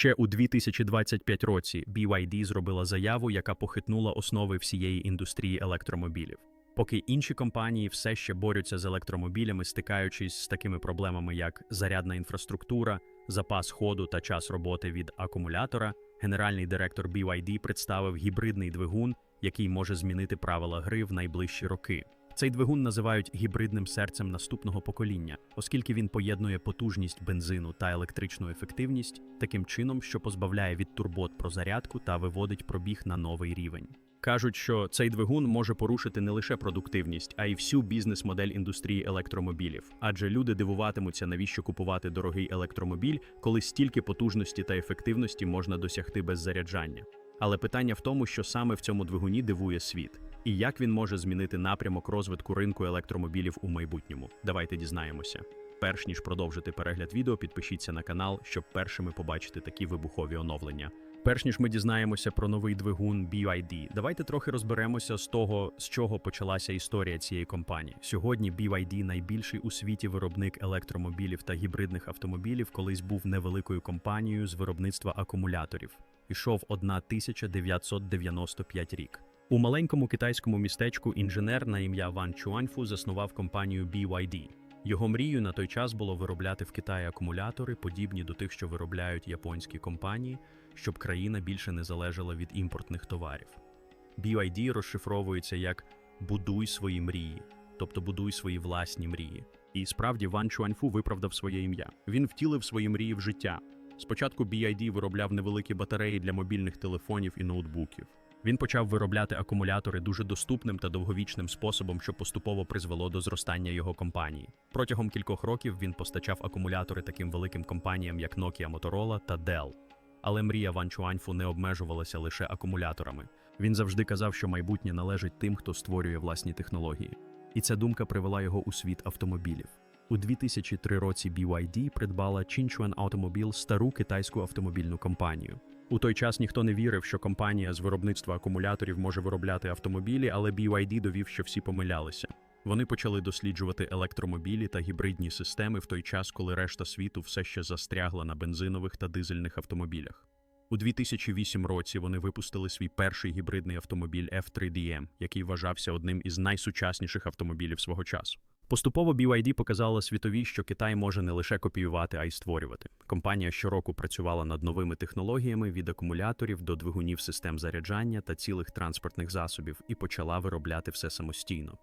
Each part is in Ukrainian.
Ще у 2025 році BYD зробила заяву, яка похитнула основи всієї індустрії електромобілів. Поки інші компанії все ще борються з електромобілями, стикаючись з такими проблемами, як зарядна інфраструктура, запас ходу та час роботи від акумулятора, генеральний директор BYD представив гібридний двигун, який може змінити правила гри в найближчі роки. Цей двигун називають гібридним серцем наступного покоління, оскільки він поєднує потужність бензину та електричну ефективність таким чином, що позбавляє від турбот про зарядку та виводить пробіг на новий рівень. Кажуть, що цей двигун може порушити не лише продуктивність, а й всю бізнес-модель індустрії електромобілів, адже люди дивуватимуться, навіщо купувати дорогий електромобіль, коли стільки потужності та ефективності можна досягти без заряджання. Але питання в тому, що саме в цьому двигуні дивує світ, і як він може змінити напрямок розвитку ринку електромобілів у майбутньому. Давайте дізнаємося. Перш ніж продовжити перегляд відео, підпишіться на канал, щоб першими побачити такі вибухові оновлення. Перш ніж ми дізнаємося про новий двигун BYD, давайте трохи розберемося з того, з чого почалася історія цієї компанії. Сьогодні BYD найбільший у світі виробник електромобілів та гібридних автомобілів, колись був невеликою компанією з виробництва акумуляторів. Ішов 1995 рік. У маленькому китайському містечку інженер на ім'я Ван Чуаньфу заснував компанію BYD. Його мрією на той час було виробляти в Китаї акумулятори, подібні до тих, що виробляють японські компанії, щоб країна більше не залежала від імпортних товарів. BYD розшифровується як будуй свої мрії, тобто будуй свої власні мрії. І справді Ван Чуаньфу виправдав своє ім'я. Він втілив свої мрії в життя. Спочатку BYD виробляв невеликі батареї для мобільних телефонів і ноутбуків. Він почав виробляти акумулятори дуже доступним та довговічним способом, що поступово призвело до зростання його компанії. Протягом кількох років він постачав акумулятори таким великим компаніям, як Nokia Motorola та Dell. Але мрія Ван Чуаньфу не обмежувалася лише акумуляторами. Він завжди казав, що майбутнє належить тим, хто створює власні технології. І ця думка привела його у світ автомобілів. У 2003 році BYD придбала Chinchuan Automobile стару китайську автомобільну компанію. У той час ніхто не вірив, що компанія з виробництва акумуляторів може виробляти автомобілі, але BYD довів, що всі помилялися. Вони почали досліджувати електромобілі та гібридні системи в той час, коли решта світу все ще застрягла на бензинових та дизельних автомобілях. У 2008 році вони випустили свій перший гібридний автомобіль F3DM, який вважався одним із найсучасніших автомобілів свого часу. Поступово BYD показала світові, що Китай може не лише копіювати, а й створювати. Компанія щороку працювала над новими технологіями від акумуляторів до двигунів систем заряджання та цілих транспортних засобів і почала виробляти все самостійно.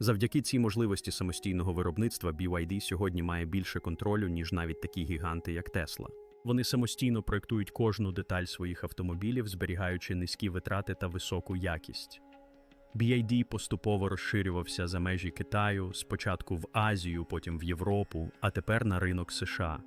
Завдяки цій можливості самостійного виробництва BYD сьогодні має більше контролю, ніж навіть такі гіганти, як Tesla. Вони самостійно проектують кожну деталь своїх автомобілів, зберігаючи низькі витрати та високу якість. BYD поступово розширювався за межі Китаю, спочатку в Азію, потім в Європу, а тепер на ринок США.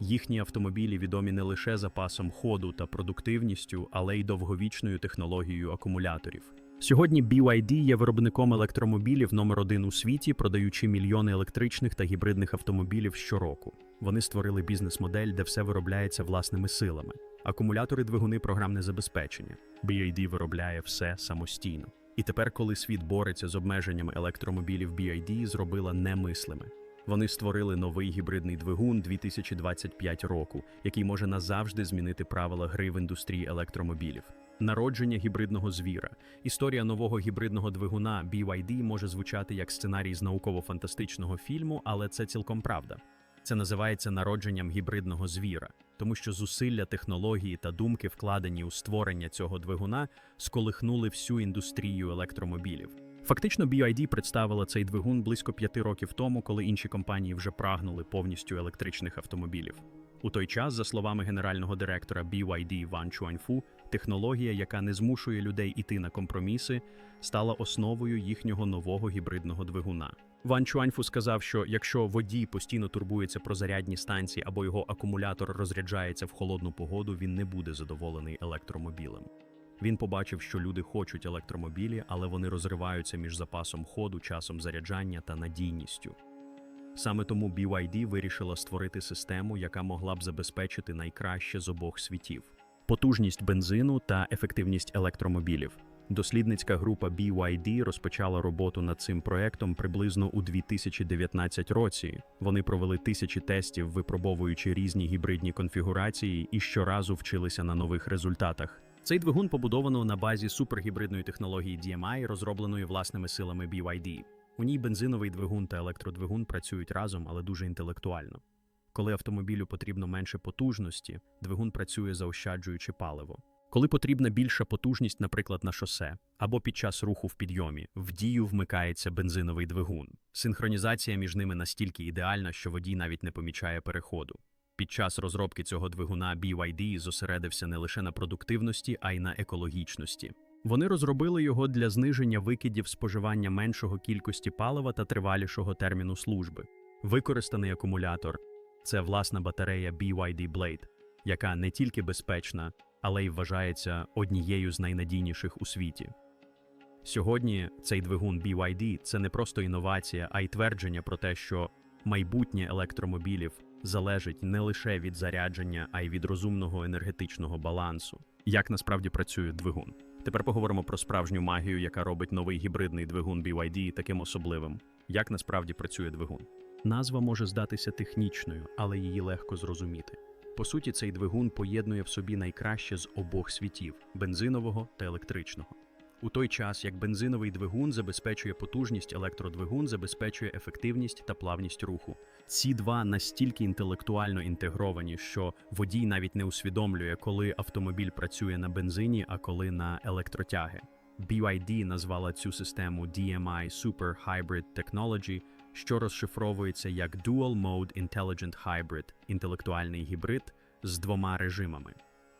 Їхні автомобілі відомі не лише запасом ходу та продуктивністю, але й довговічною технологією акумуляторів. Сьогодні BYD є виробником електромобілів номер один у світі, продаючи мільйони електричних та гібридних автомобілів щороку. Вони створили бізнес-модель, де все виробляється власними силами. Акумулятори, двигуни, програмне забезпечення. BYD виробляє все самостійно. І тепер, коли світ бореться з обмеженнями електромобілів, BYD зробила немислиме. Вони створили новий гібридний двигун 2025 року, який може назавжди змінити правила гри в індустрії електромобілів. Народження гібридного звіра. Історія нового гібридного двигуна BYD може звучати як сценарій з науково-фантастичного фільму, але це цілком правда. Це називається народженням гібридного звіра, тому що зусилля технології та думки, вкладені у створення цього двигуна, сколихнули всю індустрію електромобілів. Фактично, BYD представила цей двигун близько п'яти років тому, коли інші компанії вже прагнули повністю електричних автомобілів. У той час, за словами генерального директора BYD Ван Чуаньфу, технологія, яка не змушує людей іти на компроміси, стала основою їхнього нового гібридного двигуна. Ван Чуаньфу сказав, що якщо водій постійно турбується про зарядні станції або його акумулятор розряджається в холодну погоду, він не буде задоволений електромобілем. Він побачив, що люди хочуть електромобілі, але вони розриваються між запасом ходу, часом заряджання та надійністю. Саме тому BYD вирішила створити систему, яка могла б забезпечити найкраще з обох світів: потужність бензину та ефективність електромобілів. Дослідницька група BYD розпочала роботу над цим проектом приблизно у 2019 році. Вони провели тисячі тестів, випробовуючи різні гібридні конфігурації, і щоразу вчилися на нових результатах. Цей двигун побудовано на базі супергібридної технології DMI, розробленої власними силами BYD. У ній бензиновий двигун та електродвигун працюють разом, але дуже інтелектуально. Коли автомобілю потрібно менше потужності, двигун працює заощаджуючи паливо. Коли потрібна більша потужність, наприклад, на шосе або під час руху в підйомі, в дію вмикається бензиновий двигун. Синхронізація між ними настільки ідеальна, що водій навіть не помічає переходу. Під час розробки цього двигуна BYD зосередився не лише на продуктивності, а й на екологічності. Вони розробили його для зниження викидів споживання меншого кількості палива та тривалішого терміну служби. Використаний акумулятор це власна батарея BYD Blade, яка не тільки безпечна, але й вважається однією з найнадійніших у світі. Сьогодні цей двигун BYD – це не просто інновація, а й твердження про те, що майбутнє електромобілів залежить не лише від зарядження, а й від розумного енергетичного балансу. Як насправді працює двигун? Тепер поговоримо про справжню магію, яка робить новий гібридний двигун BYD таким особливим. Як насправді працює двигун? Назва може здатися технічною, але її легко зрозуміти. По суті, цей двигун поєднує в собі найкраще з обох світів бензинового та електричного. У той час, як бензиновий двигун забезпечує потужність, електродвигун забезпечує ефективність та плавність руху. Ці два настільки інтелектуально інтегровані, що водій навіть не усвідомлює, коли автомобіль працює на бензині, а коли на електротяги. BYD назвала цю систему DMI Super Hybrid Technology, що розшифровується як Dual Mode Intelligent Hybrid – інтелектуальний гібрид з двома режимами.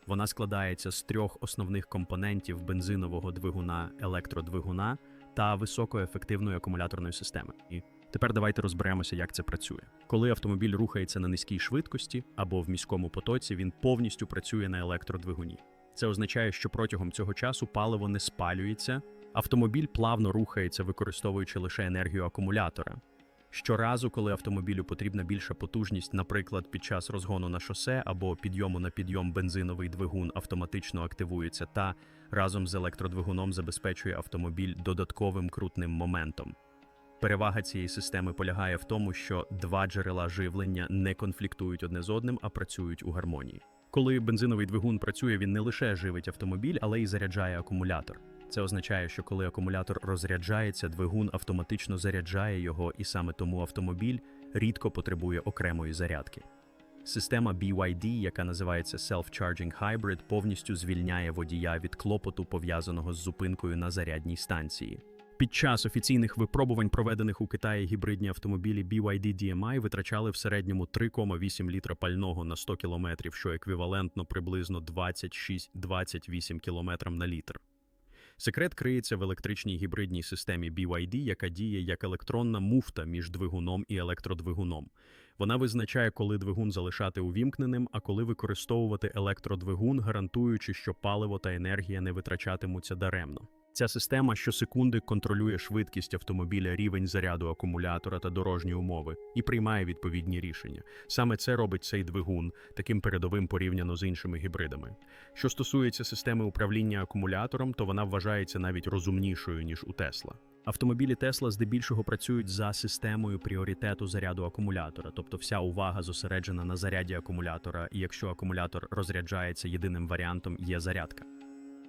Вона складається з трьох основних компонентів бензинового двигуна, електродвигуна та високоефективної акумуляторної системи. І тепер давайте розберемося, як це працює. Коли автомобіль рухається на низькій швидкості або в міському потоці, він повністю працює на електродвигуні. Це означає, що протягом цього часу паливо не спалюється, автомобіль плавно рухається, використовуючи лише енергію акумулятора. Щоразу, коли автомобілю потрібна більша потужність, наприклад, під час розгону на шосе або підйому на підйом бензиновий двигун автоматично активується та разом з електродвигуном забезпечує автомобіль додатковим крутним моментом. Перевага цієї системи полягає в тому, що два джерела живлення не конфліктують одне з одним, а працюють у гармонії. Коли бензиновий двигун працює, він не лише живить автомобіль, але й заряджає акумулятор. Це означає, що коли акумулятор розряджається, двигун автоматично заряджає його, і саме тому автомобіль рідко потребує окремої зарядки. Система BYD, яка називається Self-Charging Hybrid, повністю звільняє водія від клопоту, пов'язаного з зупинкою на зарядній станції. Під час офіційних випробувань, проведених у Китаї гібридні автомобілі BYD DMI витрачали в середньому 3,8 літра пального на 100 км, що еквівалентно приблизно 26-28 км на літр. Секрет криється в електричній гібридній системі BYD, яка діє як електронна муфта між двигуном і електродвигуном. Вона визначає, коли двигун залишати увімкненим, а коли використовувати електродвигун, гарантуючи, що паливо та енергія не витрачатимуться даремно. Ця система щосекунди контролює швидкість автомобіля, рівень заряду акумулятора та дорожні умови і приймає відповідні рішення. Саме це робить цей двигун таким передовим порівняно з іншими гібридами. Що стосується системи управління акумулятором, то вона вважається навіть розумнішою ніж у Тесла. Автомобілі Тесла здебільшого працюють за системою пріоритету заряду акумулятора, тобто вся увага зосереджена на заряді акумулятора, і якщо акумулятор розряджається, єдиним варіантом є зарядка.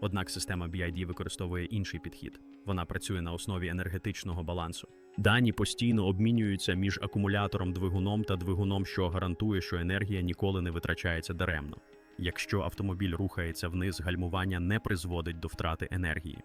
Однак система BID використовує інший підхід. Вона працює на основі енергетичного балансу. Дані постійно обмінюються між акумулятором двигуном та двигуном, що гарантує, що енергія ніколи не витрачається даремно. Якщо автомобіль рухається вниз, гальмування не призводить до втрати енергії.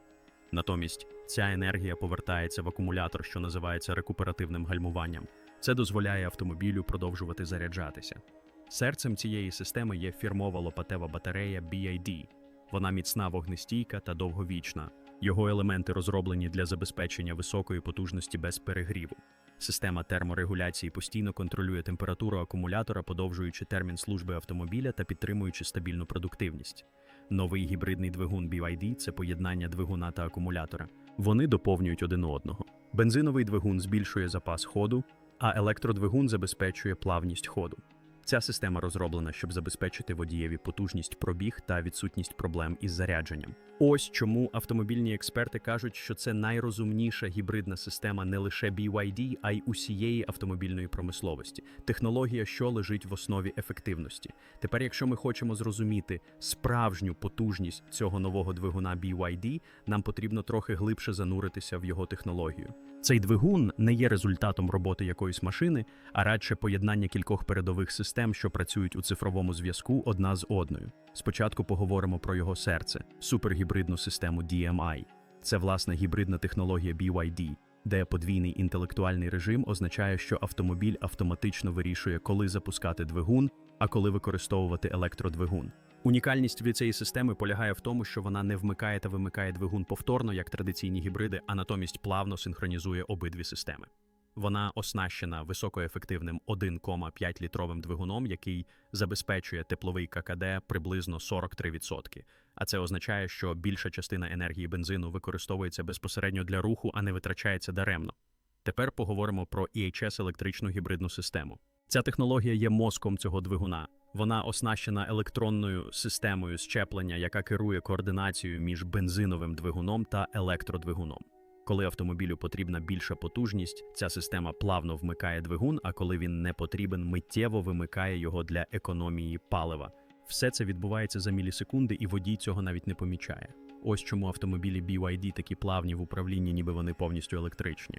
Натомість ця енергія повертається в акумулятор, що називається рекуперативним гальмуванням. Це дозволяє автомобілю продовжувати заряджатися. Серцем цієї системи є фірмова лопатева батарея BID. Вона міцна вогнестійка та довговічна. Його елементи розроблені для забезпечення високої потужності без перегріву. Система терморегуляції постійно контролює температуру акумулятора, подовжуючи термін служби автомобіля та підтримуючи стабільну продуктивність. Новий гібридний двигун BYD – це поєднання двигуна та акумулятора. Вони доповнюють один одного. Бензиновий двигун збільшує запас ходу, а електродвигун забезпечує плавність ходу. Ця система розроблена, щоб забезпечити водієві потужність пробіг та відсутність проблем із зарядженням. Ось чому автомобільні експерти кажуть, що це найрозумніша гібридна система не лише BYD, а й усієї автомобільної промисловості. Технологія, що лежить в основі ефективності. Тепер, якщо ми хочемо зрозуміти справжню потужність цього нового двигуна BYD, нам потрібно трохи глибше зануритися в його технологію. Цей двигун не є результатом роботи якоїсь машини, а радше поєднання кількох передових систем, що працюють у цифровому зв'язку одна з одною. Спочатку поговоримо про його серце супергібридну систему DMI. Це власне гібридна технологія BYD, де подвійний інтелектуальний режим означає, що автомобіль автоматично вирішує, коли запускати двигун, а коли використовувати електродвигун. Унікальність від цієї системи полягає в тому, що вона не вмикає та вимикає двигун повторно, як традиційні гібриди, а натомість плавно синхронізує обидві системи. Вона оснащена високоефективним 1,5 літровим двигуном, який забезпечує тепловий ККД приблизно 43%. А це означає, що більша частина енергії бензину використовується безпосередньо для руху, а не витрачається даремно. Тепер поговоримо про EHS електричну гібридну систему. Ця технологія є мозком цього двигуна. Вона оснащена електронною системою щеплення, яка керує координацією між бензиновим двигуном та електродвигуном. Коли автомобілю потрібна більша потужність, ця система плавно вмикає двигун, а коли він не потрібен, миттєво вимикає його для економії палива. Все це відбувається за мілісекунди, і водій цього навіть не помічає. Ось чому автомобілі BYD такі плавні в управлінні, ніби вони повністю електричні.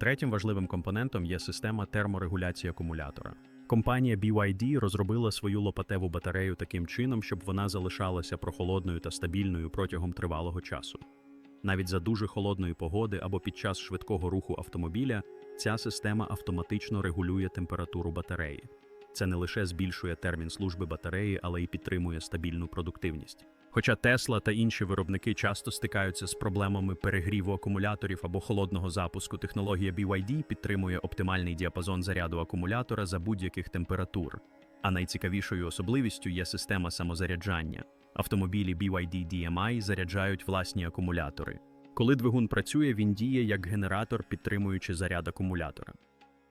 Третім важливим компонентом є система терморегуляції акумулятора. Компанія BYD розробила свою лопатеву батарею таким чином, щоб вона залишалася прохолодною та стабільною протягом тривалого часу. Навіть за дуже холодної погоди або під час швидкого руху автомобіля ця система автоматично регулює температуру батареї. Це не лише збільшує термін служби батареї, але й підтримує стабільну продуктивність. Хоча Тесла та інші виробники часто стикаються з проблемами перегріву акумуляторів або холодного запуску, технологія BYD підтримує оптимальний діапазон заряду акумулятора за будь-яких температур. А найцікавішою особливістю є система самозаряджання. Автомобілі BYD DMI заряджають власні акумулятори. Коли двигун працює, він діє як генератор, підтримуючи заряд акумулятора.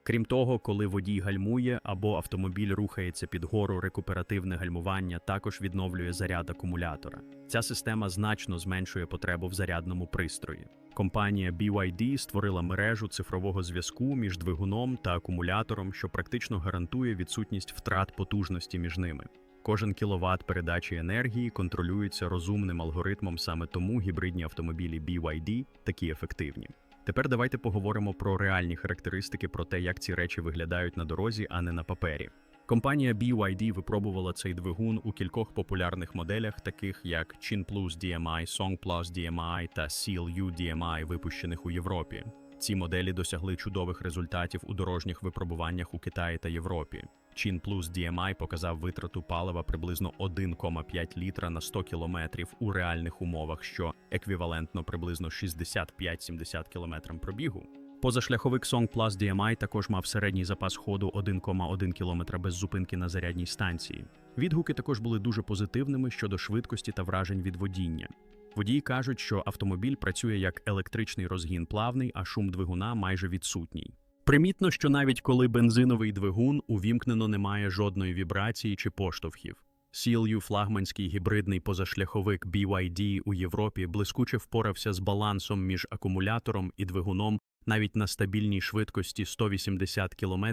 Крім того, коли водій гальмує або автомобіль рухається під гору, рекуперативне гальмування також відновлює заряд акумулятора. Ця система значно зменшує потребу в зарядному пристрої. Компанія BYD створила мережу цифрового зв'язку між двигуном та акумулятором, що практично гарантує відсутність втрат потужності між ними. Кожен кіловат передачі енергії контролюється розумним алгоритмом, саме тому гібридні автомобілі BYD такі ефективні. Тепер давайте поговоримо про реальні характеристики про те, як ці речі виглядають на дорозі, а не на папері. Компанія BYD випробувала цей двигун у кількох популярних моделях, таких як Chin Plus DMI, Song Plus DMI та Seal U DMI, випущених у Європі. Ці моделі досягли чудових результатів у дорожніх випробуваннях у Китаї та Європі. Chin Plus DMI показав витрату палива приблизно 1,5 літра на 100 кілометрів у реальних умовах, що еквівалентно приблизно 65-70 кілометрам пробігу. Позашляховик Song Plus DMI також мав середній запас ходу 1,1 км без зупинки на зарядній станції. Відгуки також були дуже позитивними щодо швидкості та вражень від водіння. Водії кажуть, що автомобіль працює як електричний розгін плавний, а шум двигуна майже відсутній. Примітно, що навіть коли бензиновий двигун увімкнено немає жодної вібрації чи поштовхів. Сіл'ю флагманський гібридний позашляховик BYD у Європі блискуче впорався з балансом між акумулятором і двигуном навіть на стабільній швидкості 180 км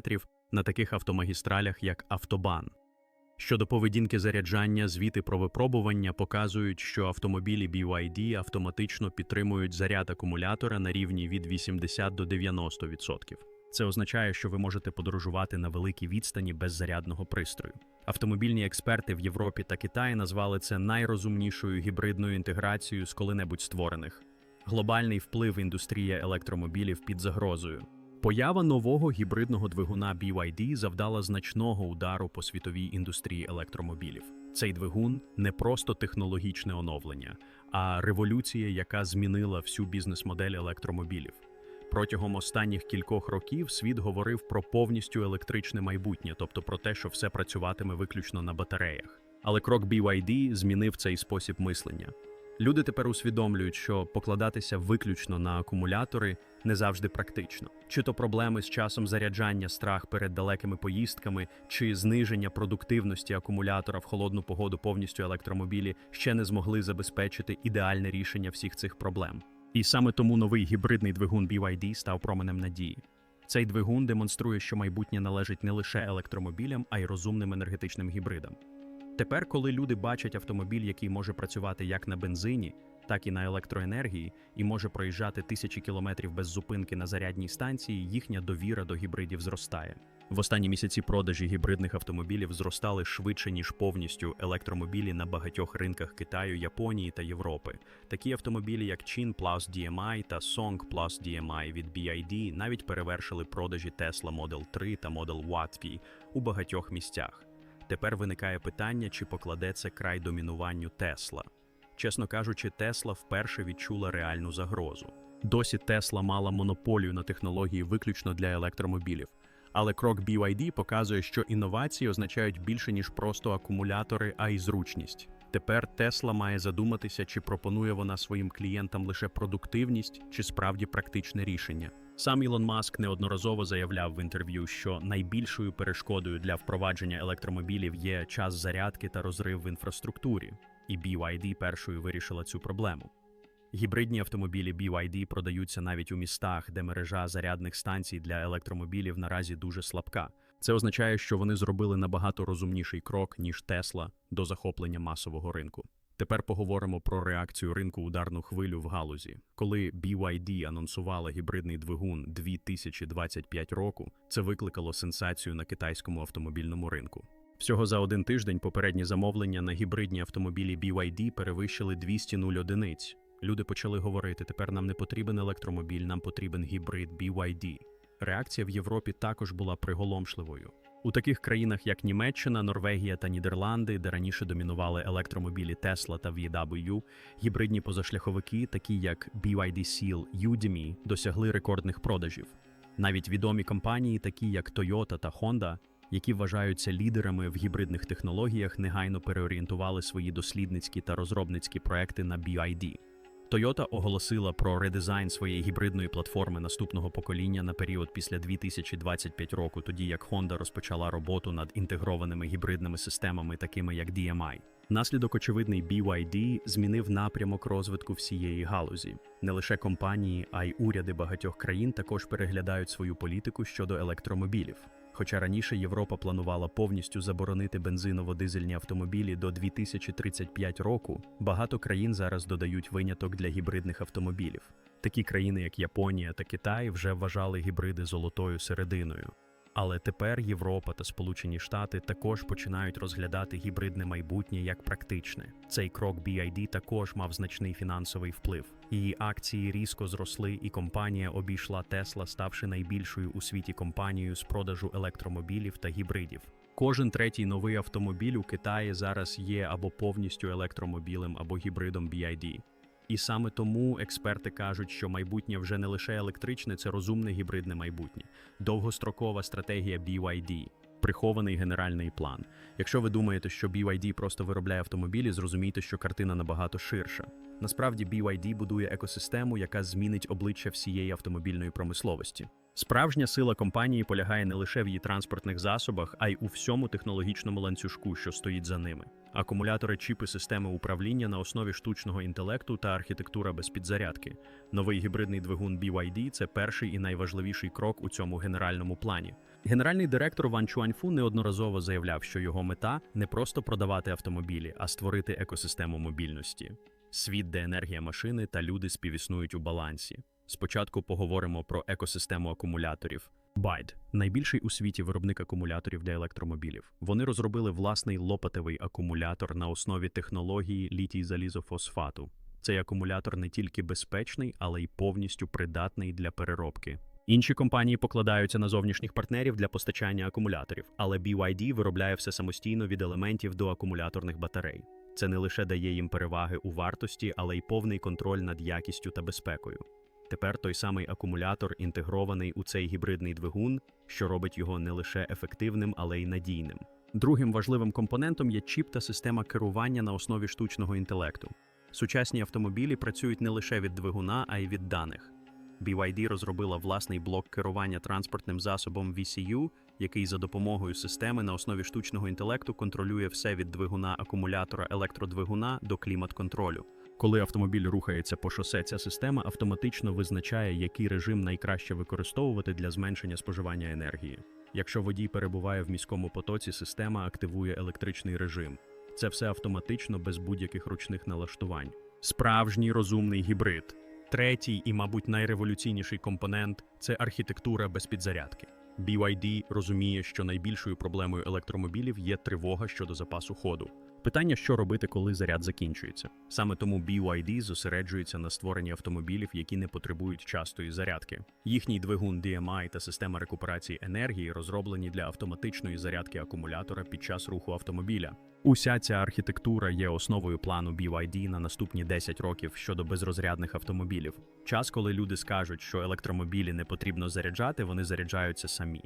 на таких автомагістралях, як Автобан. Щодо поведінки заряджання, звіти про випробування показують, що автомобілі BYD автоматично підтримують заряд акумулятора на рівні від 80 до 90%. Це означає, що ви можете подорожувати на великій відстані без зарядного пристрою. Автомобільні експерти в Європі та Китаї назвали це найрозумнішою гібридною інтеграцією з коли-небудь створених. Глобальний вплив індустрії електромобілів під загрозою. Поява нового гібридного двигуна BYD завдала значного удару по світовій індустрії електромобілів. Цей двигун не просто технологічне оновлення, а революція, яка змінила всю бізнес-модель електромобілів. Протягом останніх кількох років світ говорив про повністю електричне майбутнє, тобто про те, що все працюватиме виключно на батареях. Але крок BYD змінив цей спосіб мислення. Люди тепер усвідомлюють, що покладатися виключно на акумулятори не завжди практично. Чи то проблеми з часом заряджання, страх перед далекими поїздками, чи зниження продуктивності акумулятора в холодну погоду повністю електромобілі ще не змогли забезпечити ідеальне рішення всіх цих проблем. І саме тому новий гібридний двигун BYD став променем надії. Цей двигун демонструє, що майбутнє належить не лише електромобілям, а й розумним енергетичним гібридам. Тепер, коли люди бачать автомобіль, який може працювати як на бензині, так і на електроенергії, і може проїжджати тисячі кілометрів без зупинки на зарядній станції, їхня довіра до гібридів зростає. В останні місяці продажі гібридних автомобілів зростали швидше ніж повністю електромобілі на багатьох ринках Китаю, Японії та Європи. Такі автомобілі, як Chin Plus DMI та Song Plus DMI від BYD, навіть перевершили продажі Tesla Model 3 та Model Y у багатьох місцях. Тепер виникає питання, чи покладе це край домінуванню Тесла. Чесно кажучи, Тесла вперше відчула реальну загрозу. Досі Тесла мала монополію на технології виключно для електромобілів. Але крок BYD показує, що інновації означають більше, ніж просто акумулятори, а й зручність. Тепер Тесла має задуматися, чи пропонує вона своїм клієнтам лише продуктивність, чи справді практичне рішення. Сам Ілон Маск неодноразово заявляв в інтерв'ю, що найбільшою перешкодою для впровадження електромобілів є час зарядки та розрив в інфраструктурі, і BYD першою вирішила цю проблему. Гібридні автомобілі BYD продаються навіть у містах, де мережа зарядних станцій для електромобілів наразі дуже слабка. Це означає, що вони зробили набагато розумніший крок, ніж Tesla, до захоплення масового ринку. Тепер поговоримо про реакцію ринку ударну хвилю в галузі. Коли BYD анонсувала гібридний двигун 2025 року, це викликало сенсацію на китайському автомобільному ринку. Всього за один тиждень попередні замовлення на гібридні автомобілі BYD перевищили 200 нуль одиниць. Люди почали говорити: тепер нам не потрібен електромобіль, нам потрібен гібрид BYD. Реакція в Європі також була приголомшливою. У таких країнах, як Німеччина, Норвегія та Нідерланди, де раніше домінували електромобілі Tesla та VW, гібридні позашляховики, такі як BYD Seal, Udemy, досягли рекордних продажів. Навіть відомі компанії, такі як Toyota та Honda, які вважаються лідерами в гібридних технологіях, негайно переорієнтували свої дослідницькі та розробницькі проекти на BYD. Toyota оголосила про редизайн своєї гібридної платформи наступного покоління на період після 2025 року, тоді як Honda розпочала роботу над інтегрованими гібридними системами, такими як DMI. Наслідок очевидний BYD змінив напрямок розвитку всієї галузі. Не лише компанії, а й уряди багатьох країн також переглядають свою політику щодо електромобілів. Хоча раніше Європа планувала повністю заборонити бензиново-дизельні автомобілі до 2035 року, багато країн зараз додають виняток для гібридних автомобілів. Такі країни, як Японія та Китай, вже вважали гібриди золотою серединою. Але тепер Європа та Сполучені Штати також починають розглядати гібридне майбутнє як практичне. Цей крок BYD також мав значний фінансовий вплив. Її акції різко зросли, і компанія обійшла Tesla, ставши найбільшою у світі компанією з продажу електромобілів та гібридів. Кожен третій новий автомобіль у Китаї зараз є або повністю електромобілем, або гібридом BYD. І саме тому експерти кажуть, що майбутнє вже не лише електричне, це розумне гібридне майбутнє, довгострокова стратегія BYD, прихований генеральний план. Якщо ви думаєте, що BYD просто виробляє автомобілі, зрозумійте, що картина набагато ширша. Насправді BYD будує екосистему, яка змінить обличчя всієї автомобільної промисловості. Справжня сила компанії полягає не лише в її транспортних засобах, а й у всьому технологічному ланцюжку, що стоїть за ними. Акумулятори, чіпи системи управління на основі штучного інтелекту та архітектура без підзарядки. Новий гібридний двигун BYD – це перший і найважливіший крок у цьому генеральному плані. Генеральний директор Ван Чуаньфу неодноразово заявляв, що його мета не просто продавати автомобілі, а створити екосистему мобільності. Світ, де енергія машини та люди співіснують у балансі. Спочатку поговоримо про екосистему акумуляторів. Байд найбільший у світі виробник акумуляторів для електромобілів. Вони розробили власний лопатевий акумулятор на основі технології літій залізофосфату. Цей акумулятор не тільки безпечний, але й повністю придатний для переробки. Інші компанії покладаються на зовнішніх партнерів для постачання акумуляторів, але BYD виробляє все самостійно від елементів до акумуляторних батарей. Це не лише дає їм переваги у вартості, але й повний контроль над якістю та безпекою. Тепер той самий акумулятор інтегрований у цей гібридний двигун, що робить його не лише ефективним, але й надійним. Другим важливим компонентом є чіп та система керування на основі штучного інтелекту. Сучасні автомобілі працюють не лише від двигуна, а й від даних. BYD розробила власний блок керування транспортним засобом VCU, який за допомогою системи на основі штучного інтелекту контролює все від двигуна акумулятора електродвигуна до клімат-контролю. Коли автомобіль рухається по шосе, ця система автоматично визначає, який режим найкраще використовувати для зменшення споживання енергії. Якщо водій перебуває в міському потоці, система активує електричний режим. Це все автоматично без будь-яких ручних налаштувань. Справжній розумний гібрид. Третій і, мабуть, найреволюційніший компонент це архітектура без підзарядки. BYD розуміє, що найбільшою проблемою електромобілів є тривога щодо запасу ходу. Питання, що робити, коли заряд закінчується. Саме тому BYD зосереджується на створенні автомобілів, які не потребують частої зарядки. Їхній двигун DMI та система рекуперації енергії розроблені для автоматичної зарядки акумулятора під час руху автомобіля. Уся ця архітектура є основою плану BYD на наступні 10 років щодо безрозрядних автомобілів. Час, коли люди скажуть, що електромобілі не потрібно заряджати, вони заряджаються самі.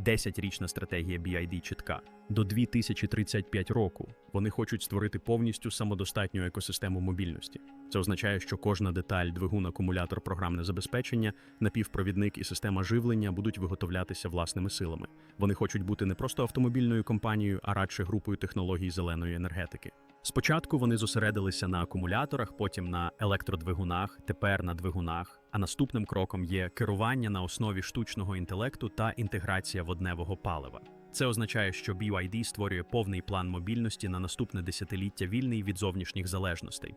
10-річна стратегія BID чітка. До 2035 року вони хочуть створити повністю самодостатню екосистему мобільності. Це означає, що кожна деталь, двигун, акумулятор, програмне забезпечення, напівпровідник і система живлення будуть виготовлятися власними силами. Вони хочуть бути не просто автомобільною компанією, а радше групою технологій зеленої енергетики. Спочатку вони зосередилися на акумуляторах, потім на електродвигунах, тепер на двигунах. А наступним кроком є керування на основі штучного інтелекту та інтеграція водневого палива. Це означає, що BYD створює повний план мобільності на наступне десятиліття вільний від зовнішніх залежностей.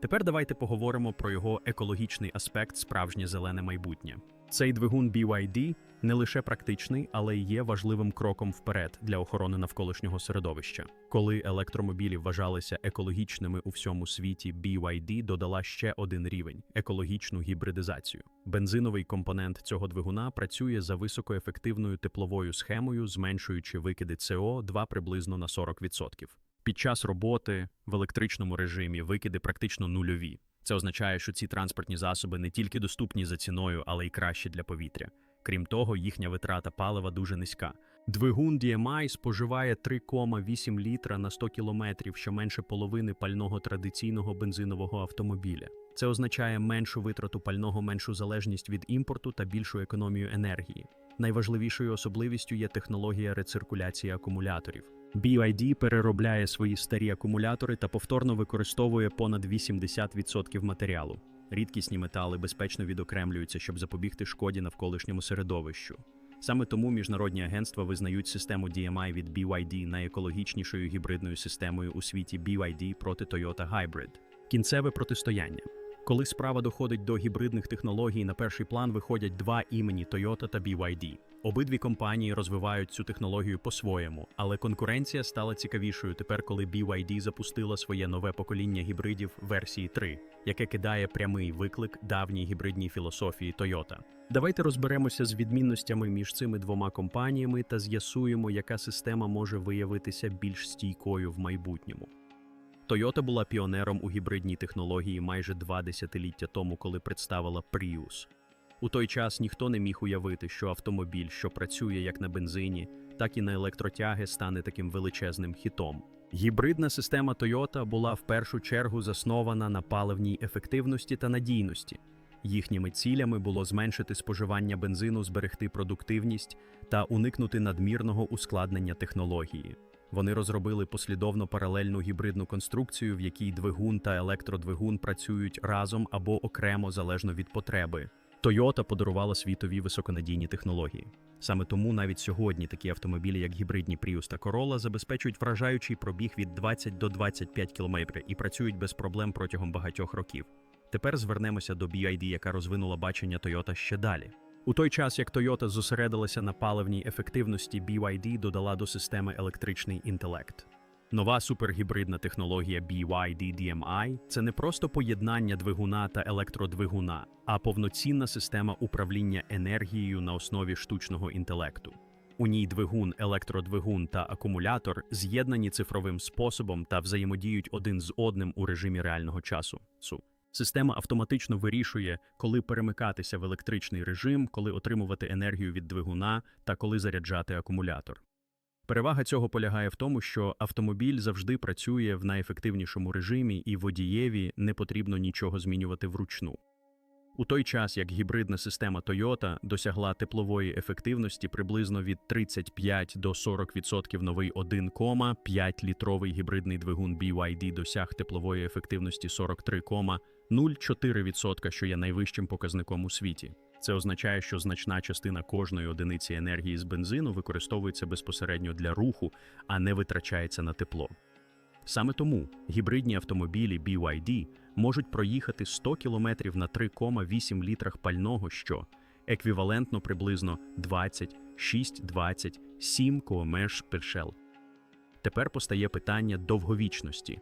Тепер давайте поговоримо про його екологічний аспект справжнє зелене майбутнє. Цей двигун BYD не лише практичний, але й є важливим кроком вперед для охорони навколишнього середовища. Коли електромобілі вважалися екологічними у всьому світі, BYD додала ще один рівень екологічну гібридизацію. Бензиновий компонент цього двигуна працює за високоефективною тепловою схемою, зменшуючи викиди СО2 приблизно на 40%. Під час роботи в електричному режимі викиди практично нульові. Це означає, що ці транспортні засоби не тільки доступні за ціною, але й кращі для повітря. Крім того, їхня витрата палива дуже низька. Двигун DMI споживає 3,8 літра на 100 кілометрів, що менше половини пального традиційного бензинового автомобіля. Це означає меншу витрату пального, меншу залежність від імпорту та більшу економію енергії. Найважливішою особливістю є технологія рециркуляції акумуляторів. BYD переробляє свої старі акумулятори та повторно використовує понад 80% матеріалу. Рідкісні метали безпечно відокремлюються, щоб запобігти шкоді навколишньому середовищу. Саме тому міжнародні агентства визнають систему DMI від BYD найекологічнішою гібридною системою у світі BYD проти Toyota Hybrid. Кінцеве протистояння. Коли справа доходить до гібридних технологій, на перший план виходять два імені Toyota та BYD. Обидві компанії розвивають цю технологію по-своєму, але конкуренція стала цікавішою тепер, коли BYD запустила своє нове покоління гібридів версії 3, яке кидає прямий виклик давній гібридній філософії Toyota. Давайте розберемося з відмінностями між цими двома компаніями та з'ясуємо, яка система може виявитися більш стійкою в майбутньому. Toyota була піонером у гібридній технології майже два десятиліття тому, коли представила Prius. У той час ніхто не міг уявити, що автомобіль, що працює як на бензині, так і на електротяги, стане таким величезним хітом. Гібридна система Toyota була в першу чергу заснована на паливній ефективності та надійності. Їхніми цілями було зменшити споживання бензину, зберегти продуктивність та уникнути надмірного ускладнення технології. Вони розробили послідовно паралельну гібридну конструкцію, в якій двигун та електродвигун працюють разом або окремо залежно від потреби. Toyota подарувала світові високонадійні технології. Саме тому навіть сьогодні такі автомобілі, як гібридні Prius та Corolla, забезпечують вражаючий пробіг від 20 до 25 км і працюють без проблем протягом багатьох років. Тепер звернемося до BYD, яка розвинула бачення Toyota ще далі. У той час, як Toyota зосередилася на паливній ефективності, BYD додала до системи електричний інтелект. Нова супергібридна технологія BYD DMI – це не просто поєднання двигуна та електродвигуна, а повноцінна система управління енергією на основі штучного інтелекту. У ній двигун, електродвигун та акумулятор з'єднані цифровим способом та взаємодіють один з одним у режимі реального часу. Система автоматично вирішує, коли перемикатися в електричний режим, коли отримувати енергію від двигуна та коли заряджати акумулятор. Перевага цього полягає в тому, що автомобіль завжди працює в найефективнішому режимі, і водієві не потрібно нічого змінювати вручну. У той час, як гібридна система Toyota досягла теплової ефективності приблизно від 35 до 40% новий 1,5-літровий гібридний двигун BYD досяг теплової ефективності 43,04%, що є найвищим показником у світі. Це означає, що значна частина кожної одиниці енергії з бензину використовується безпосередньо для руху, а не витрачається на тепло. Саме тому гібридні автомобілі BYD можуть проїхати 100 км на 3,8 літрах пального, що еквівалентно приблизно 26-27 км першел. Тепер постає питання довговічності.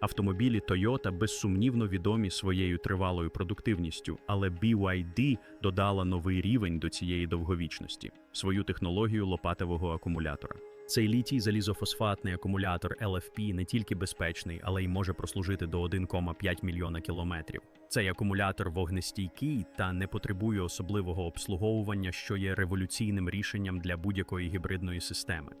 Автомобілі Toyota безсумнівно відомі своєю тривалою продуктивністю, але BYD додала новий рівень до цієї довговічності свою технологію лопатового акумулятора. Цей літій залізофосфатний акумулятор LFP не тільки безпечний, але й може прослужити до 1,5 мільйона кілометрів. Цей акумулятор вогнестійкий та не потребує особливого обслуговування, що є революційним рішенням для будь-якої гібридної системи.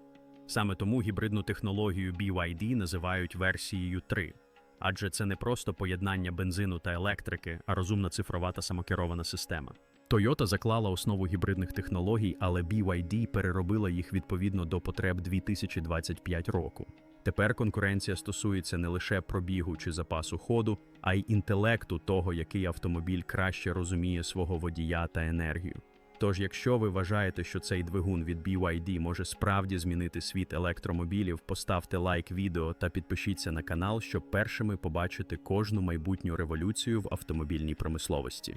Саме тому гібридну технологію BYD називають версією 3, адже це не просто поєднання бензину та електрики, а розумна цифрова та самокерована система. Toyota заклала основу гібридних технологій, але BYD переробила їх відповідно до потреб 2025 року. Тепер конкуренція стосується не лише пробігу чи запасу ходу, а й інтелекту того, який автомобіль краще розуміє свого водія та енергію. Тож, якщо ви вважаєте, що цей двигун від BYD може справді змінити світ електромобілів, поставте лайк відео та підпишіться на канал, щоб першими побачити кожну майбутню революцію в автомобільній промисловості.